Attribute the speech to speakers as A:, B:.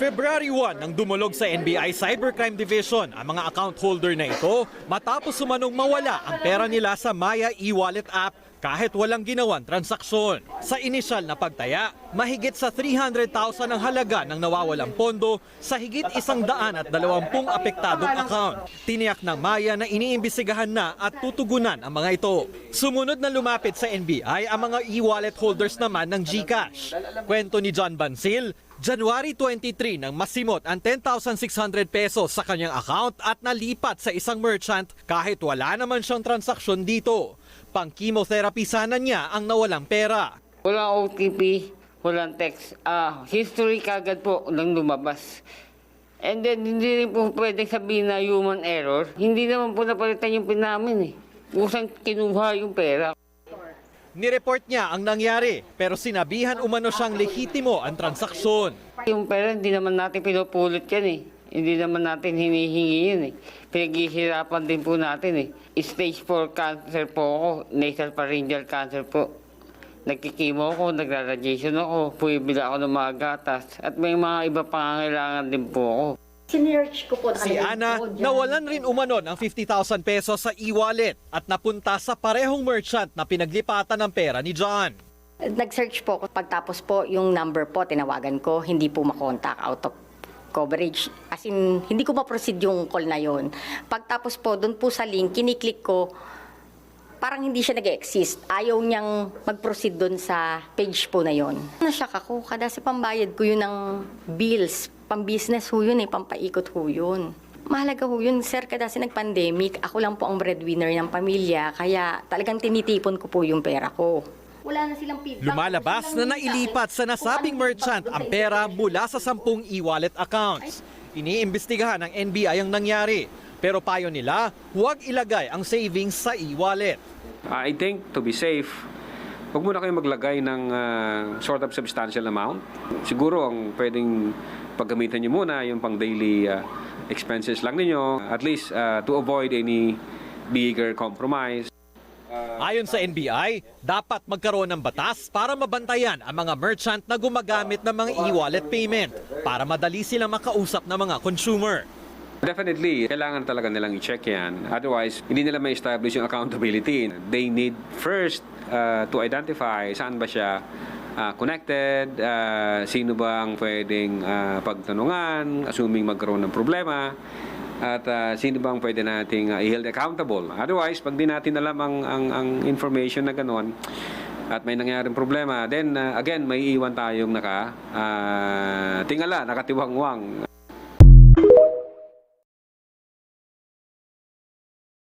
A: February 1 nang dumulog sa NBI Cybercrime Division ang mga account holder na ito matapos sumanong mawala ang pera nila sa Maya e-wallet app kahit walang ginawang transaksyon. Sa inisyal na pagtaya, mahigit sa 300,000 ang halaga ng nawawalang pondo sa higit isang daan at dalawampung apektadong account. Tiniyak ng Maya na iniimbisigahan na at tutugunan ang mga ito. Sumunod na lumapit sa NBI ang mga e-wallet holders naman ng GCash. Kwento ni John Bansil, January 23 nang masimot ang 10,600 pesos sa kanyang account at nalipat sa isang merchant kahit wala naman siyang transaksyon dito. Pang chemotherapy sana niya ang nawalang pera.
B: Walang OTP, walang text. Ah, history kagad po nang lumabas. And then, hindi rin po pwedeng sabihin na human error. Hindi naman po napalitan yung pinamin eh. Kusang kinuha yung pera.
A: Nireport niya ang nangyari pero sinabihan umano siyang lehitimo ang transaksyon.
B: Yung pera, hindi naman natin pinupulot yan eh. Hindi naman natin hinihingi yun eh. Pinaghihirapan din po natin eh. Stage 4 cancer po ako, nasal pharyngeal cancer po. Nagkikimo ako, nagra-radiation ako, puwibila ako ng mga gatas. At may mga iba pangangailangan din po ako.
C: Sinearch ko po.
A: Si Ana, nawalan rin umano ng 50,000 pesos sa e-wallet at napunta sa parehong merchant na pinaglipatan ng pera ni John.
C: Nag-search po ako. Pagtapos po, yung number po, tinawagan ko, hindi po makontak out of coverage. As in, hindi ko ma-proceed yung call na yon. Pagtapos po, doon po sa link, kiniklik ko, parang hindi siya nag-exist. Ayaw niyang mag-proceed doon sa page po na yon. Nasyak ako, kada sa pambayad ko yun ng bills. Pang-business ho yun eh, pampaikot ho yun. Mahalaga ho yun, sir, kasi nag-pandemic, ako lang po ang breadwinner ng pamilya, kaya talagang tinitipon ko po yung pera ko. Wala na silang feedback.
A: Lumalabas na nailipat sa nasabing merchant ang pera mula sa sampung e-wallet accounts. Iniimbestigahan ng NBI ang nangyari. Pero payo nila, huwag ilagay ang savings sa e-wallet.
D: I think to be safe, huwag muna kayo maglagay ng uh, sort of substantial amount. Siguro ang pwedeng paggamitan nyo muna yung pang daily uh, expenses lang ninyo, at least uh, to avoid any bigger compromise.
A: Ayon sa NBI, dapat magkaroon ng batas para mabantayan ang mga merchant na gumagamit ng mga e-wallet payment para madali silang makausap ng mga consumer.
D: Definitely, kailangan talaga nilang i-check yan. Otherwise, hindi nila may establish yung accountability. They need first uh, to identify saan ba siya uh, connected, uh, sino ba ang pwedeng uh, pagtanungan, assuming magkaroon ng problema, at uh, sino ba ang pwede nating uh, i-hold accountable. Otherwise, pag di natin alam ang, ang, ang information na gano'n, at may nangyaring problema, then uh, again, may iwan tayong naka, uh, tingala, nakatiwangwang.